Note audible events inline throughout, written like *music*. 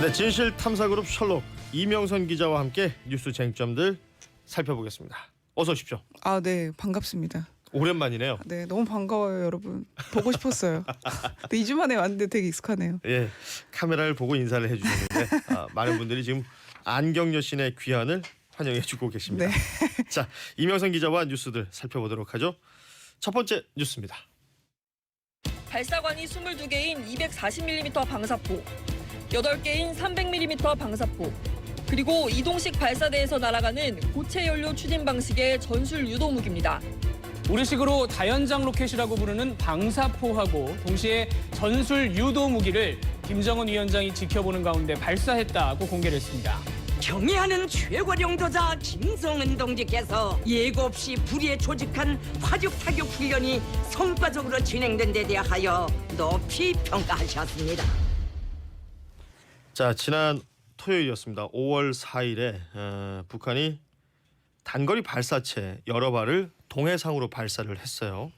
네, 진실 탐사 그룹 셜록 이명선 기자와 함께 뉴스 쟁점들 살펴보겠습니다. 어서 오십시오. 아, 네, 반갑습니다. 오랜만이네요. 네, 너무 반가워요, 여러분. 보고 싶었어요. *laughs* 근데 2주 만에 왔는데 되게 익숙하네요. 예, 카메라를 보고 인사를 해주셨는데 *laughs* 아, 많은 분들이 지금 안경 여 신의 귀환을 환영해주고 계십니다. 네. *laughs* 자, 이명선 기자와 뉴스들 살펴보도록 하죠. 첫 번째 뉴스입니다. 발사관이 22개인 240mm 방사포, 8개인 300mm 방사포, 그리고 이동식 발사대에서 날아가는 고체 연료 추진 방식의 전술 유도 무기입니다. 우리식으로 다연장 로켓이라고 부르는 방사포하고 동시에 전술 유도 무기를 김정은 위원장이 지켜보는 가운데 발사했다고 공개를 했습니다. 경애하는 최고령도자 김성은 동지께서 예고 없이 불의에 조직한 화juk 타격 훈련이 성과적으로 진행된 데 대하여 높이 평가하셨습니다. 자, 지난 토요일이었습니다. 5월 4일에 어, 북한이 단거리 발사체 여러 발을 동해상으로 발사를 했어요.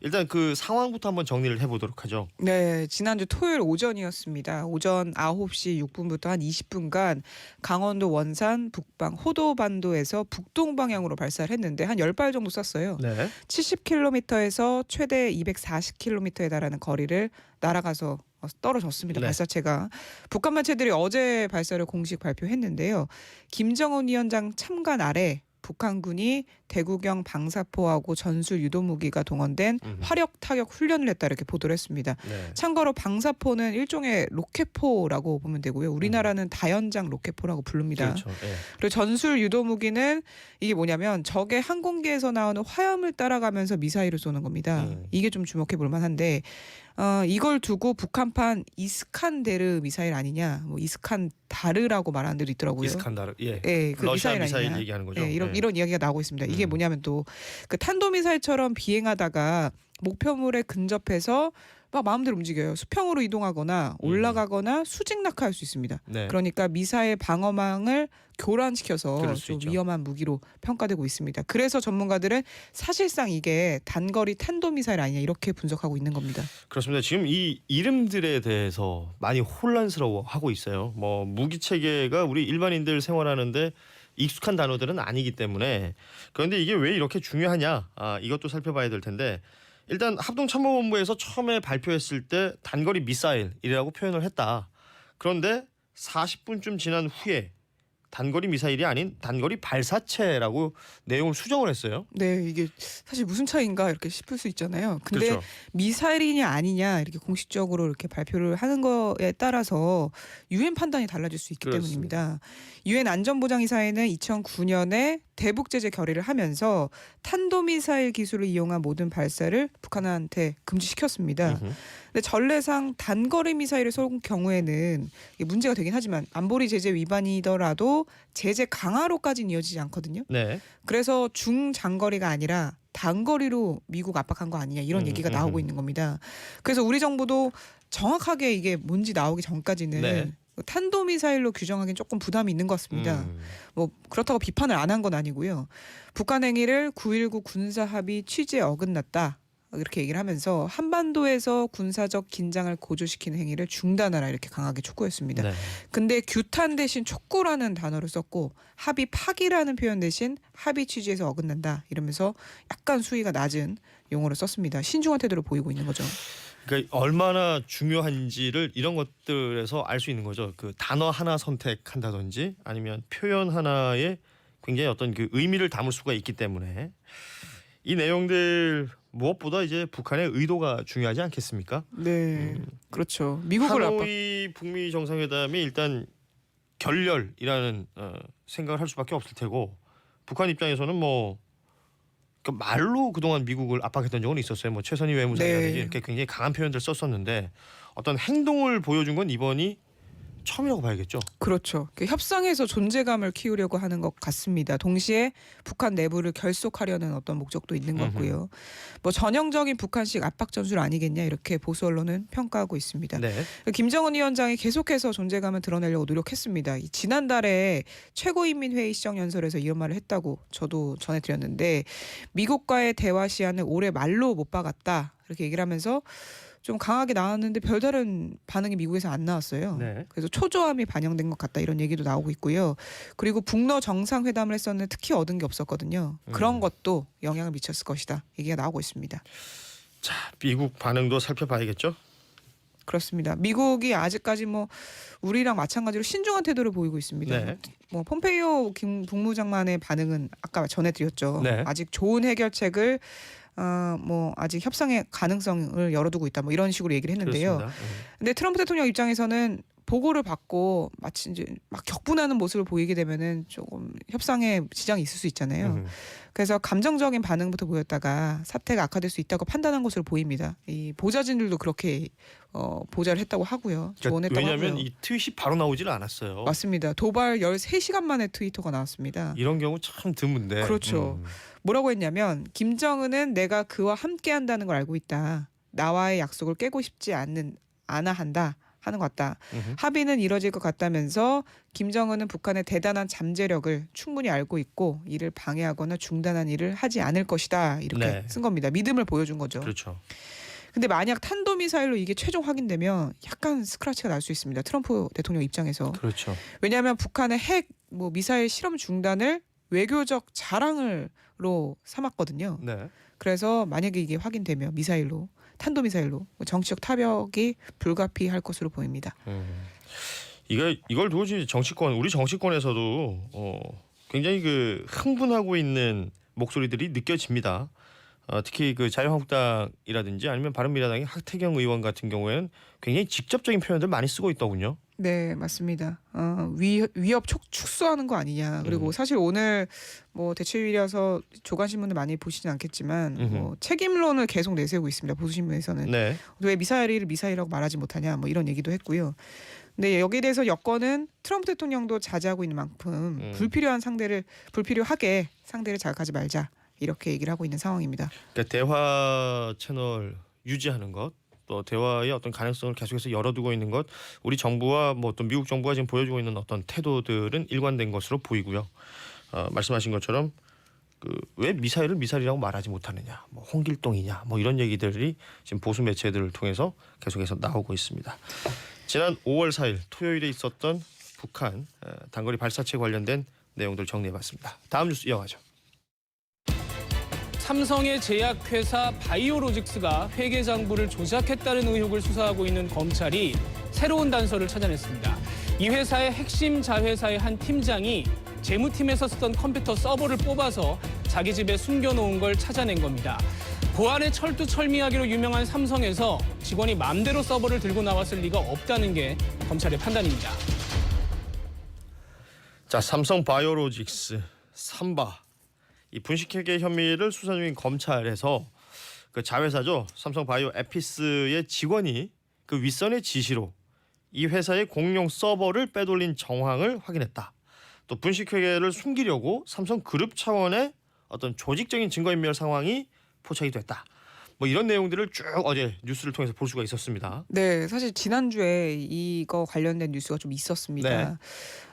일단 그 상황부터 한번 정리를 해보도록 하죠. 네, 지난주 토요일 오전이었습니다. 오전 9시 6분부터 한 20분간 강원도 원산 북방 호도반도에서 북동 방향으로 발사를 했는데 한 10발 정도 쐈어요. 네. 70km에서 최대 240km에 달하는 거리를 날아가서 어, 떨어졌습니다. 네. 발사체가 북한 마체들이 어제 발사를 공식 발표했는데요. 김정은 위원장 참관 아래 북한군이 대구경 방사포하고 전술 유도 무기가 동원된. 화력 타격 훈련을 했다 이렇게 보도를 했습니다. 네. 참고로 방사포는 일종의 로켓포라고 보면 되고요. 우리나라는 다연장 로켓포라고 부릅니다. 음. 그렇죠. 예. 그리고 전술 유도 무기는 이게 뭐냐면 적의 항공기에서 나오는 화염을 따라가면서 미사일을 쏘는 겁니다. 음. 이게 좀 주목해 볼 만한데 어, 이걸 두고 북한판 이스칸데르 미사일 아니냐, 뭐 이스칸다르라고 말하는 데도 있더라고요. 이스칸다르. 예. 예, 그 러시아 미사일, 미사일 아니냐. 얘기하는 거죠. 예, 이런 예. 이런 이야기가 나오고 있습니다. 이게 음. 뭐냐면 또 그 탄도 미사일처럼 비행하다가 목표물에 근접해서 막 마음대로 움직여요. 수평으로 이동하거나 음. 올라가거나 수직 낙하할 수 있습니다. 네. 그러니까 미사일 방어망을 교란시켜서 그럴 수좀 있죠. 위험한 무기로 평가되고 있습니다. 그래서 전문가들은 사실상 이게 단거리 탄도 미사일 아니냐 이렇게 분석하고 있는 겁니다. 그렇습니다. 지금 이 이름들에 대해서 많이 혼란스러워하고 있어요. 뭐 무기 체계가 우리 일반인들 생활하는데 익숙한 단어들은 아니기 때문에 그런데 이게 왜 이렇게 중요하냐? 아, 이것도 살펴봐야 될 텐데 일단 합동참모본부에서 처음에 발표했을 때 단거리 미사일이라고 표현을 했다. 그런데 40분쯤 지난 후에 단거리 미사일이 아닌 단거리 발사체라고 내용을 수정을 했어요. 네, 이게 사실 무슨 차이인가 이렇게 싶을 수 있잖아요. 근데 그렇죠. 미사일이냐 아니냐 이렇게 공식적으로 이렇게 발표를 하는 거에 따라서 유엔 판단이 달라질 수 있기 그렇습니다. 때문입니다. 유엔 안전보장이사회는 2009년에 대북 제재 결의를 하면서 탄도미사일 기술을 이용한 모든 발사를 북한한테 금지시켰습니다. 근데 전례상 단거리 미사일을 쏠 경우에는 문제가 되긴 하지만 안보리 제재 위반이더라도 제재 강화로까지는 이어지지 않거든요. 네. 그래서 중장거리가 아니라 단거리로 미국 압박한 거 아니냐 이런 음, 얘기가 음, 나오고 음. 있는 겁니다. 그래서 우리 정부도 정확하게 이게 뭔지 나오기 전까지는 네. 탄도 미사일로 규정하기는 조금 부담이 있는 것 같습니다. 음. 뭐 그렇다고 비판을 안 한 건 아니고요. 북한 행위를 9.19 군사 합의 취지에 어긋났다. 이렇게 얘기를 하면서 한반도에서 군사적 긴장을 고조시키는 행위를 중단하라 이렇게 강하게 촉구했습니다. 네. 근데 규탄 대신 촉구라는 단어를 썼고 합의 파기라는 표현 대신 합의 취지에서 어긋난다 이러면서 약간 수위가 낮은 용어를 썼습니다. 신중한 태도를 보이고 있는 거죠. 그러니까 얼마나 중요한지를 이런 것들에서 알 수 있는 거죠. 그 단어 하나 선택한다든지 아니면 표현 하나에 굉장히 어떤 그 의미를 담을 수가 있기 때문에 이 내용들 무엇보다 이제 북한의 의도가 중요하지 않겠습니까? 네, 그렇죠. 미국을 압박. 하노이 북미 정상회담이 일단 결렬이라는 어, 생각을 할 수밖에 없을 테고 북한 입장에서는 뭐. 그 말로 그동안 미국을 압박했던 적은 있었어요. 뭐 최선희 외무장이라든지 네. 이렇게 굉장히 강한 표현들 썼었는데 어떤 행동을 보여준 건 이번이 처음이라고 봐야겠죠. 그렇죠. 그 협상에서 존재감을 키우려고 하는 것 같습니다. 동시에 북한 내부를 결속하려는 어떤 목적도 있는 것 같고요. 뭐 전형적인 북한식 압박 전술 아니겠냐 이렇게 보수 언론은 평가하고 있습니다. 네. 김정은 위원장이 계속해서 존재감을 드러내려고 노력했습니다. 이 지난달에 최고인민회의 시정 연설에서 이런 말을 했다고 저도 전해드렸는데 미국과의 대화 시한을 올해 말로 못 박았다 이렇게 얘기를 하면서 좀 강하게 나왔는데 별다른 반응이 미국에서 안 나왔어요. 네. 그래서 초조함이 반영된 것 같다 이런 얘기도 나오고 있고요. 그리고 북러 정상회담을 했었는데 특히 얻은 게 없었거든요. 그런 음. 것도 영향을 미쳤을 것이다 얘기가 나오고 있습니다. 자, 미국 반응도 살펴봐야겠죠. 그렇습니다. 미국이 아직까지 뭐 우리랑 마찬가지로 신중한 태도를 보이고 있습니다. 네. 뭐 폼페이오 김 국무장관의 반응은 아까 전해드렸죠. 네. 아직 좋은 해결책을 어, 뭐 아직 협상의 가능성을 열어두고 있다. 뭐 이런 식으로 얘기를 했는데요. 그렇습니다. 음. 근데 트럼프 대통령 입장에서는 보고를 받고 마치 이제 막 격분하는 모습을 보이게 되면은 조금 협상에 지장이 있을 수 있잖아요. 음. 그래서 감정적인 반응부터 보였다가 사태가 악화될 수 있다고 판단한 것으로 보입니다. 이 보좌진들도 그렇게 어, 보좌를 했다고 하고요. 조언했다고 그러니까 왜냐하면 하고요. 이 트윗이 바로 나오지는 않았어요. 맞습니다. 도발 13시간 만에 트위터가 나왔습니다. 이런 경우 참 드문데. 그렇죠. 뭐라고 했냐면 김정은은 내가 그와 함께 한다는 걸 알고 있다. 나와의 약속을 깨고 싶지 않는 않아 한다 하는 것 같다. 음. 합의는 이뤄질 것 같다면서 김정은은 북한의 대단한 잠재력을 충분히 알고 있고 이를 방해하거나 중단한 일을 하지 않을 것이다. 이렇게 네. 쓴 겁니다. 믿음을 보여준 거죠. 그렇죠. 근데 만약 탄도 미사일로 이게 최종 확인되면 약간 스크라치가 날 수 있습니다. 트럼프 대통령 입장에서. 그렇죠. 왜냐하면 북한의 핵 뭐 미사일 실험 중단을 외교적 자랑으로 삼았거든요. 네. 그래서 만약에 이게 확인되면 미사일로 탄도 미사일로 뭐 정치적 타격이 불가피할 것으로 보입니다. 음. 이거 이걸 이제 정치권 우리 정치권에서도 어, 굉장히 그 흥분하고 있는 목소리들이 느껴집니다. 어, 특히 그 자유한국당이라든지 아니면 바른미래당의 하태경 의원 같은 경우에는 굉장히 직접적인 표현들 많이 쓰고 있더군요. 네, 맞습니다. 어, 위, 위협 촉, 축소하는 거 아니냐. 그리고 음. 사실 오늘 뭐 대체율이라서 조간신문을 많이 보시진 않겠지만 음흠. 뭐 책임론을 계속 내세우고 있습니다. 보수신문에서는 네. 왜 미사일을 미사일이라고 말하지 못하냐 뭐 이런 얘기도 했고요. 근데 여기에 대해서 여권은 트럼프 대통령도 자제하고 있는 만큼 음. 불필요한 상대를 불필요하게 상대를 자극하지 말자 이렇게 얘기를 하고 있는 상황입니다. 그러니까 대화 채널 유지하는 것, 또 대화의 어떤 가능성을 계속해서 열어두고 있는 것, 우리 정부와 뭐또 미국 정부가 지금 보여주고 있는 어떤 태도들은 일관된 것으로 보이고요. 어, 말씀하신 것처럼 그왜 미사일을 미사일이라고 말하지 못하느냐, 뭐 홍길동이냐, 뭐 이런 얘기들이 지금 보수 매체들을 통해서 계속해서 나오고 있습니다. 지난 5월 4일 토요일에 있었던 북한 어, 단거리 발사체 관련된 내용들 정리해봤습니다. 다음 뉴스 이어가죠. 삼성의 제약회사 바이오로직스가 회계 장부를 조작했다는 의혹을 수사하고 있는 검찰이 새로운 단서를 찾아냈습니다. 이 회사의 핵심 자회사의 한 팀장이 재무팀에서 쓰던 컴퓨터 서버를 뽑아서 자기 집에 숨겨놓은 걸 찾아낸 겁니다. 보안의 철두철미하기로 유명한 삼성에서 직원이 맘대로 서버를 들고 나왔을 리가 없다는 게 검찰의 판단입니다. 자 삼성 바이오로직스 삼바 이 분식회계 혐의를 수사 중인 검찰에서 그 자회사죠 삼성 바이오 에피스의 직원이 그 윗선의 지시로 이 회사의 공용 서버를 빼돌린 정황을 확인했다. 또 분식회계를 숨기려고 삼성 그룹 차원의 어떤 조직적인 증거인멸 상황이 포착이 됐다. 뭐 이런 내용들을 쭉 어제 뉴스를 통해서 볼 수가 있었습니다. 네, 사실 지난주에 이거 관련된 뉴스가 좀 있었습니다. 네.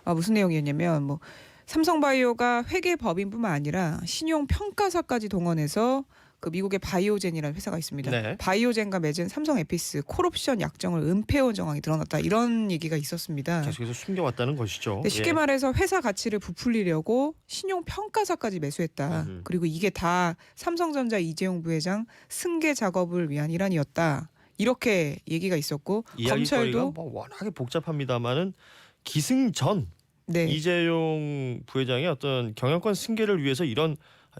아, 무슨 내용이었냐면 뭐 삼성바이오가 회계 법인뿐만 아니라 신용 평가사까지 동원해서 그 미국의 바이오젠이라는 회사가 있습니다. 네. 바이오젠과 맺은 삼성 에피스 콜옵션 약정을 은폐해온 정황이 드러났다 이런 얘기가 있었습니다. 계속해서 숨겨왔다는 것이죠. 네, 쉽게 예. 말해서 회사 가치를 부풀리려고 신용 평가사까지 매수했다. 음흠. 그리고 이게 다 삼성전자 이재용 부회장 승계 작업을 위한 일환이었다. 이렇게 얘기가 있고 이야기거리가 검찰도 뭐 워낙에 복잡합니다만은 기승전 네. 이재용 부회장의 어떤 경영권 승계를 위해서 이런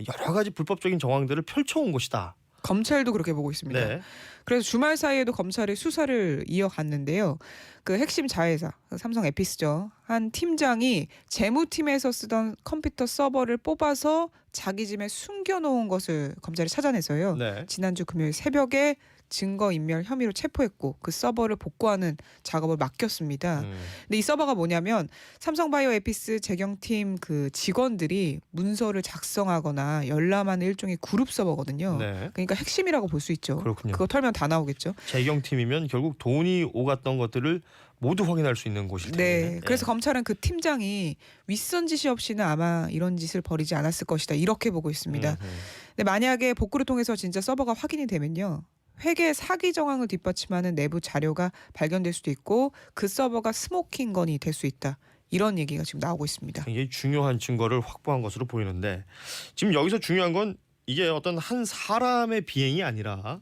여러 가지 불법적인 정황들을 펼쳐온 것이다. 검찰도 그렇게 보고 있습니다. 네. 그래서 주말 사이에도 검찰이 수사를 이어갔는데요. 그 핵심 자회사 그 삼성 에피스죠. 한 팀장이 재무팀에서 쓰던 컴퓨터 서버를 뽑아서 자기 집에 숨겨놓은 것을 검찰이 찾아내서요. 네. 지난주 금요일 새벽에 증거 인멸 혐의로 체포했고 그 서버를 복구하는 작업을 맡겼습니다. 음. 근데 이 서버가 뭐냐면 삼성바이오 에피스 재경팀 그 직원들이 문서를 작성하거나 열람하는 일종의 그룹 서버거든요. 네. 그러니까 핵심이라고 볼 수 있죠. 그렇군요. 그거 털면 다 나오겠죠. 재경팀이면 결국 돈이 오갔던 것들을 모두 확인할 수 있는 곳일 텐데. 네. 그래서 검찰은 그 팀장이 윗선 지시 없이는 아마 이런 짓을 벌이지 않았을 것이다. 이렇게 보고 있습니다. 음, 음. 근데 만약에 복구를 통해서 진짜 서버가 확인이 되면요. 회계 사기 정황을 뒷받침하는 내부 자료가 발견될 수도 있고 그 서버가 스모킹 건이 될 수 있다. 이런 얘기가 지금 나오고 있습니다. 굉장히 중요한 증거를 확보한 것으로 보이는데 지금 여기서 중요한 건 이게 어떤 한 사람의 비행이 아니라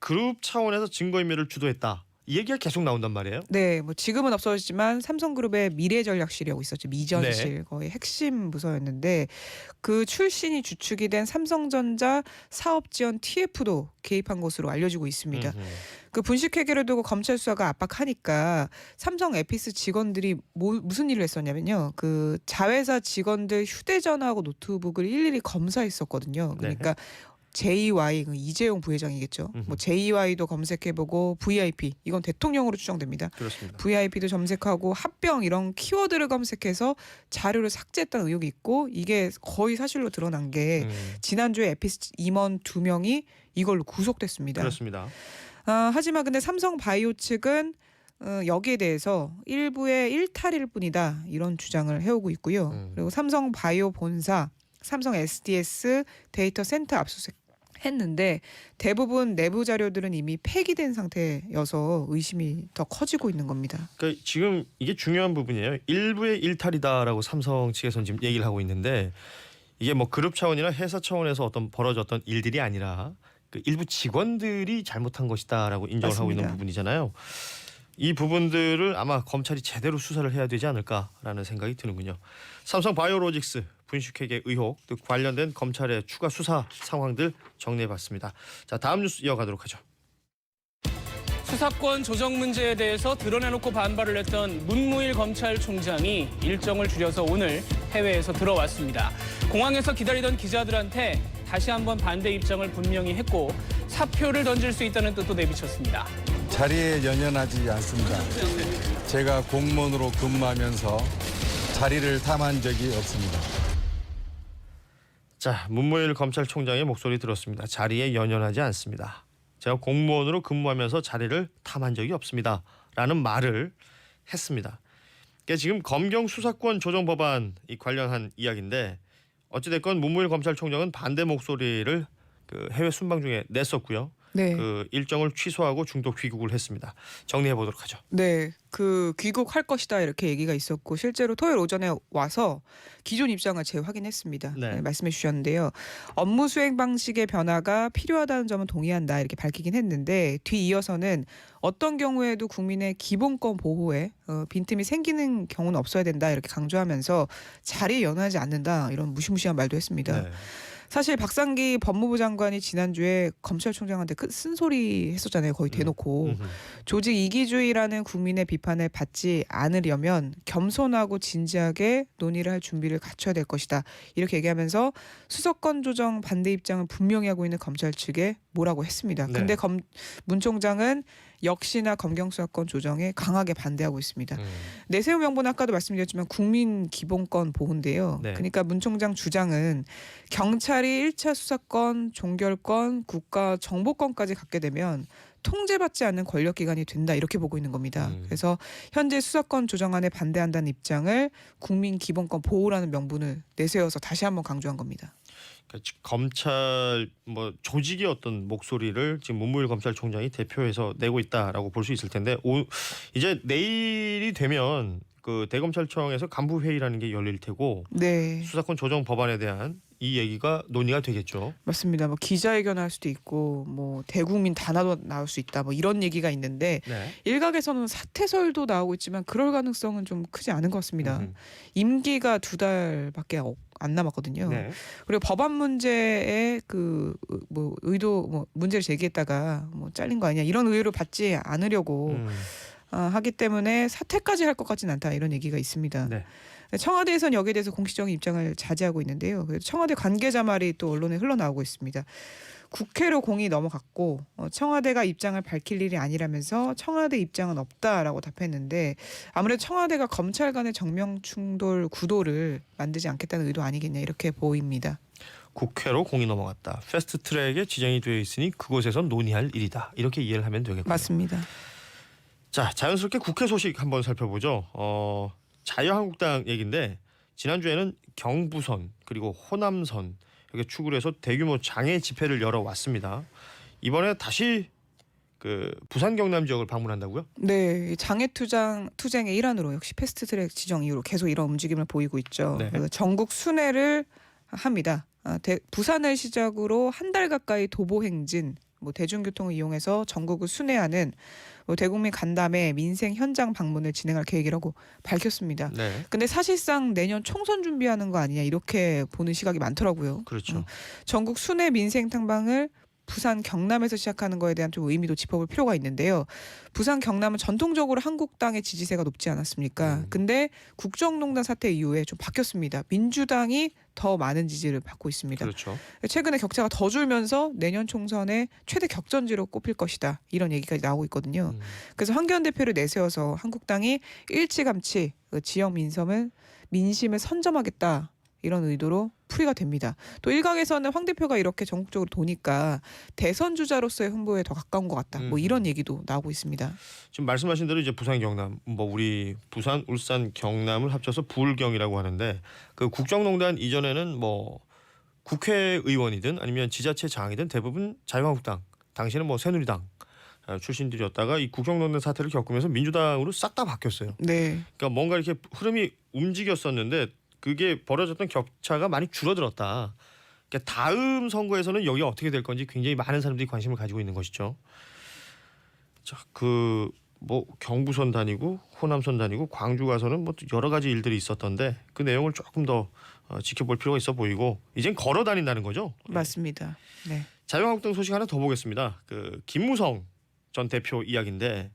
그룹 차원에서 증거인멸을 주도했다. 이 얘기가 계속 나온단 말이에요. 네, 뭐 지금은 없어졌지만 삼성그룹의 미래전략실이라고 있었죠. 미전실 네. 거의 핵심 부서였는데 그 출신이 주축이 된 삼성전자 사업지원 TF도 개입한 것으로 알려지고 있습니다. 음흠. 그 분식회계를 두고 검찰 수사가 압박하니까 삼성 에피스 직원들이 뭐, 무슨 일을 했었냐면요. 그 자회사 직원들 휴대전화하고 노트북을 일일이 검사했었거든요. 그러니까 JY 그 이재용 부회장이겠죠. 음흠. 뭐 JY도 검색해보고 VIP 이건 대통령으로 추정됩니다. 그렇습니다. VIP도 검색하고 합병 이런 키워드를 검색해서 자료를 삭제했다는 의혹이 있고 이게 거의 사실로 드러난 게 음, 지난주에 에피스 임원 두 명이 이걸로 구속됐습니다. 그렇습니다. 아, 하지만 근데 삼성 바이오 측은 어, 여기에 대해서 일부의 일탈일 뿐이다 이런 주장을 해오고 있고요. 음. 그리고 삼성 바이오 본사, 삼성 SDS 데이터 센터 압수수색 했는데 대부분 내부 자료들은 이미 폐기된 상태여서 의심이 더 커지고 있는 겁니다. 그러니까 지금 이게 중요한 부분이에요. 일부의 일탈이다라고 삼성 측에서는 지금 얘기를 하고 있는데 이게 뭐 그룹 차원이나 회사 차원에서 어떤 벌어졌던 일들이 아니라 그 일부 직원들이 잘못한 것이다라고 인정을 하고 있는. 부분이잖아요. 이 부분들을 아마 검찰이 제대로 수사를 해야 되지 않을까라는 생각이 드는군요. 삼성 바이오로직스 분식회계 의혹 또 관련된 검찰의 추가 수사 상황들 정리해봤습니다. 자 다음 뉴스 이어가도록 하죠. 수사권 조정 문제에 대해서 드러내놓고 반발을 했던 문무일 검찰총장이 일정을 줄여서 오늘 해외에서 들어왔습니다. 공항에서 기다리던 기자들한테 다시 한번 반대 입장을 분명히 했고 사표를 던질 수 있다는 뜻도 내비쳤습니다. 자리에 연연하지 않습니다. 제가 공무원으로 근무하면서 자리를 탐한 적이 없습니다. 자, 문무일 검찰총장의 목소리 들었습니다. 자리에 연연하지 않습니다. 제가 공무원으로 근무하면서 자리를 탐한 적이 없습니다. 라는 말을 했습니다. 그러니까 지금 검경 수사권 조정 법안 이 관련한 이야기인데 어찌됐건 문무일 검찰총장은 반대 목소리를 그 해외 순방 중에 냈었고요. 네. 그 일정을 취소하고 중도 귀국을 했습니다. 정리해 보도록 하죠. 네, 그 귀국할 것이다 이렇게 얘기가 있었고 실제로 토요일 오전에 와서 기존 입장을 재확인했습니다. 네. 네, 말씀해 주셨는데요. 업무 수행 방식의 변화가 필요하다는 점은 동의한다 이렇게 밝히긴 했는데 뒤이어서는 어떤 경우에도 국민의 기본권 보호에 어, 빈틈이 생기는 경우는 없어야 된다 이렇게 강조하면서 자리에 연하지 않는다 이런 무시무시한 말도 했습니다. 네. 사실 박상기 법무부 장관이 지난주에 검찰총장한테 큰 쓴소리 했었잖아요. 거의 대놓고. 음흠. 조직 이기주의라는 국민의 비판을 받지 않으려면 겸손하고 진지하게 논의를 할 준비를 갖춰야 될 것이다. 이렇게 얘기하면서 수사권 조정 반대 입장을 분명히 하고 있는 검찰 측에 뭐라고 했습니다. 네. 근데 검, 문 총장은 역시나 검경 수사권 조정에 강하게 반대하고 있습니다. 음. 내세우 명분 아까도 말씀드렸지만 국민 기본권 보호인데요. 네. 그러니까 문 총장 주장은 경찰이 일차 수사권, 종결권, 국가 정보권까지 갖게 되면 통제받지 않는 권력기관이 된다 이렇게 보고 있는 겁니다. 음. 그래서 현재 수사권 조정안에 반대한다는 입장을 국민 기본권 보호라는 명분을 내세워서 다시 한번 강조한 겁니다. 지- 검찰 뭐 조직의 어떤 목소리를 지금 문무일 검찰총장이 대표해서 내고 있다라고 볼 수 있을 텐데 오, 이제 내일이 되면 그 대검찰청에서 간부 회의라는 게 열릴 테고 네, 수사권 조정 법안에 대한 이 얘기가 논의가 되겠죠. 맞습니다. 뭐 기자회견 할 수도 있고 뭐 대국민 단합도 나올 수 있다. 뭐 이런 얘기가 있는데 네. 일각에서는 사퇴설도 나오고 있지만 그럴 가능성은 좀 크지 않은 것 같습니다. 음. 임기가 두 달밖에 어- 안 남았거든요. 네. 그리고 법안 문제에 그 뭐 의도 뭐 문제를 제기했다가 뭐 잘린 거 아니냐 이런 의의를 받지 않으려고 음. 아, 하기 때문에 사퇴까지 할 것 같진 않다 이런 얘기가 있습니다. 네. 청와대에서는 여기에 대해서 공식적인 입장을 자제하고 있는데요. 청와대 관계자 말이 또 언론에 흘러나오고 있습니다. 국회로 공이 넘어갔고 어, 청와대가 입장을 밝힐 일이 아니라면서 청와대 입장은 없다라고 답했는데 아무래도 청와대가 검찰 간의 정명 충돌 구도를 만들지 않겠다는 의도 아니겠냐 이렇게 보입니다. 국회로 공이 넘어갔다. 패스트 트랙에 지정이 되어 있으니 그곳에서 논의할 일이다. 이렇게 이해를 하면 되겠군요. 맞습니다. 자, 자연스럽게 국회 소식 한번 살펴보죠. 어, 자유한국당 얘긴데 지난주에는 경부선 그리고 호남선 이렇게 축을 해서 대규모 장애 집회를 열어 왔습니다. 이번에 다시 그 부산 경남 지역을 방문한다고요? 네, 이 장애 투쟁 투쟁의 일환으로 역시 패스트트랙 지정 이후로 계속 이런 움직임을 보이고 있죠. 네. 그 전국 순회를 합니다. 아, 대, 부산을 시작으로 한 달 가까이 도보 행진, 뭐 대중교통을 이용해서 전국을 순회하는 뭐 대국민 간담회 민생 현장 방문을 진행할 계획이라고 밝혔습니다. 네. 근데 사실상 내년 총선 준비하는 거 아니냐 이렇게 보는 시각이 많더라고요. 그렇죠. 어, 전국 순회 민생 탐방을 부산 경남에서 시작하는 거에 대한 좀 의미도 짚어볼 필요가 있는데요. 부산 경남은 전통적으로 한국당의 지지세가 높지 않았습니까? 음. 근데 국정농단 사태 이후에 좀 바뀌었습니다. 민주당이 더 많은 지지를 받고 있습니다. 그렇죠. 최근에 격차가 더 줄면서 내년 총선에 최대 격전지로 꼽힐 것이다. 이런 얘기까지 나오고 있거든요. 음. 그래서 황교안 대표를 내세워서 한국당이 일찌감치 그 지역 민심을 민심을 선점하겠다 이런 의도로 풀이가 됩니다. 또 일각에서는 황 대표가 이렇게 전국적으로 도니까 대선 주자로서의 홍보에 더 가까운 것 같다. 뭐 음. 이런 얘기도 나오고 있습니다. 지금 말씀하신 대로 이제 부산 경남 뭐 우리 부산 울산 경남을 합쳐서 부울경이라고 하는데 그 국정농단 이전에는 뭐 국회의원이든 아니면 지자체 장이든 대부분 자유한국당 당시에는 뭐 새누리당 어, 출신들이었다가 이 국정농단 사태를 겪으면서 민주당으로 싹 다 바뀌었어요. 네, 그러니까 뭔가 이렇게 흐름이 움직였었는데 그게 벌어졌던 격차가 많이 줄어들었다. 그러니까 다음 선거에서는 여기가 어떻게 될 건지 굉장히 많은 사람들이 관심을 가지고 있는 것이죠. 자, 그 뭐 경부선 다니고 호남선 다니고 광주 가서는 뭐 여러 가지 일들이 있었던데 그 내용을 조금 더 어, 지켜볼 필요가 있어 보이고 이젠 걸어 다닌다는 거죠. 예. 맞습니다. 네, 자유한국당 소식 하나 더 보겠습니다. 그 김무성 전 대표 이야기인데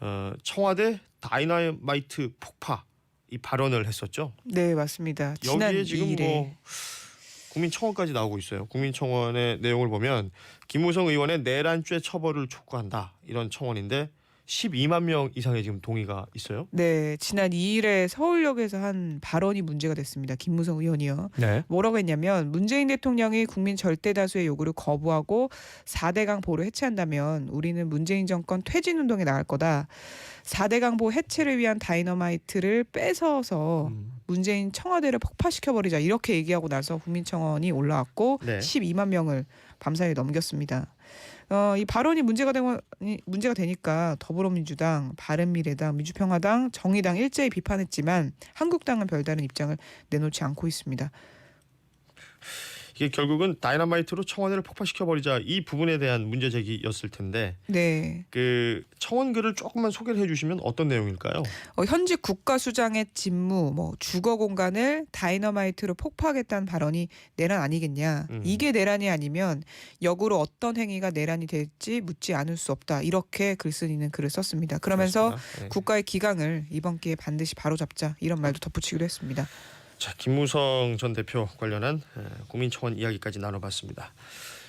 어, 청와대 다이나마이트 폭파 이 발언을 했었죠. 네 맞습니다. 지난 여기에 지금 2일에 뭐 국민청원까지 나오고 있어요. 국민청원의 내용을 보면 김무성 의원의 내란죄 처벌을 촉구한다 이런 청원인데 12만 명 이상의 지금 동의가 있어요. 네 지난 2일에 서울역에서 한 발언이 문제가 됐습니다. 김무성 의원이요. 네. 뭐라고 했냐면 문재인 대통령이 국민 절대 다수의 요구를 거부하고 4대강 보를 해체한다면 우리는 문재인 정권 퇴진 운동에 나갈 거다. 4대강 보 해체를 위한 다이너마이트를 뺏어서 음. 문재인 청와대를 폭파시켜 버리자 이렇게 얘기하고 나서 국민청원이 올라왔고 네. 12만 명을 밤사이에 넘겼습니다. 어, 이 발언이 문제가 되고 문제가 되니까 더불어민주당, 바른미래당, 민주평화당, 정의당 일제히 비판했지만 한국당은 별다른 입장을 내놓지 않고 있습니다. 이게 결국은 다이너마이트로 청와대를 폭파시켜 버리자 이 부분에 대한 문제 제기였을 텐데 네. 그 청원글을 조금만 소개를 해주시면 어떤 내용일까요? 어, 현직 국가수장의 직무, 뭐 주거 공간을 다이너마이트로 폭파하겠다는 발언이 내란 아니겠냐? 음. 이게 내란이 아니면 역으로 어떤 행위가 내란이 될지 묻지 않을 수 없다. 이렇게 글쓴이는 글을 썼습니다. 그러면서. 네. 국가의 기강을 이번 기회에 반드시 바로잡자 이런 말도 덧붙이기로 했습니다. 자 김무성 전 대표 관련한 에, 국민청원 이야기까지 나눠봤습니다.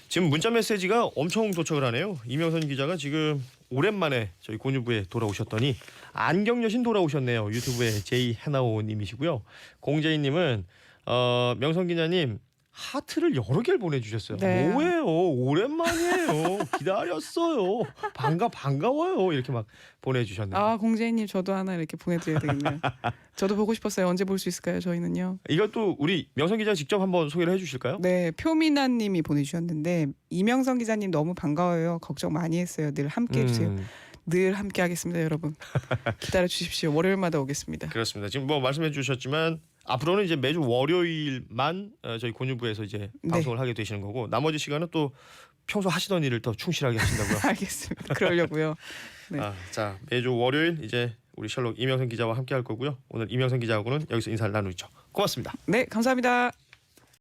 지금 문자 메시지가 엄청 도착을 하네요. 이명선 기자가 지금 오랜만에 저희 곤유부에 돌아오셨더니 안경 여신 돌아오셨네요. 유튜브에 제이 해나오님이시고요. 공재희님은 어, 명선 기자님 하트를 여러 개를 보내주셨어요. 네. 뭐예요? 오랜만이에요. 기다렸어요. 반가 반가워요. 이렇게 막 보내주셨네요. 아 공재님 저도 하나 이렇게 보내드려야 되겠네요. *laughs* 저도 보고 싶었어요. 언제 볼 수 있을까요? 저희는요. 이것도 우리 명선 기자 직접 한번 소개를 해주실까요? 네, 표미나님이 보내주셨는데 이명성 기자님 너무 반가워요. 걱정 많이 했어요. 늘 함께 해주세요. 음. 늘 함께 하겠습니다, 여러분. 기다려 주십시오. 월요일마다 오겠습니다. 그렇습니다. 지금 뭐 말씀해 주셨지만 앞으로는 이제 매주 월요일만 어, 저희 곤유부에서 이제 네. 방송을 하게 되시는 거고 나머지 시간은 또 평소 하시던 일을 더 충실하게 하신다고요. *laughs* 알겠습니다. 그러려고요. 네. 아, 자 매주 월요일 이제 우리 셜록 이명선 기자와 함께 할 거고요. 오늘 이명선 기자하고는 여기서 인사를 나누죠. 고맙습니다. 네, 감사합니다.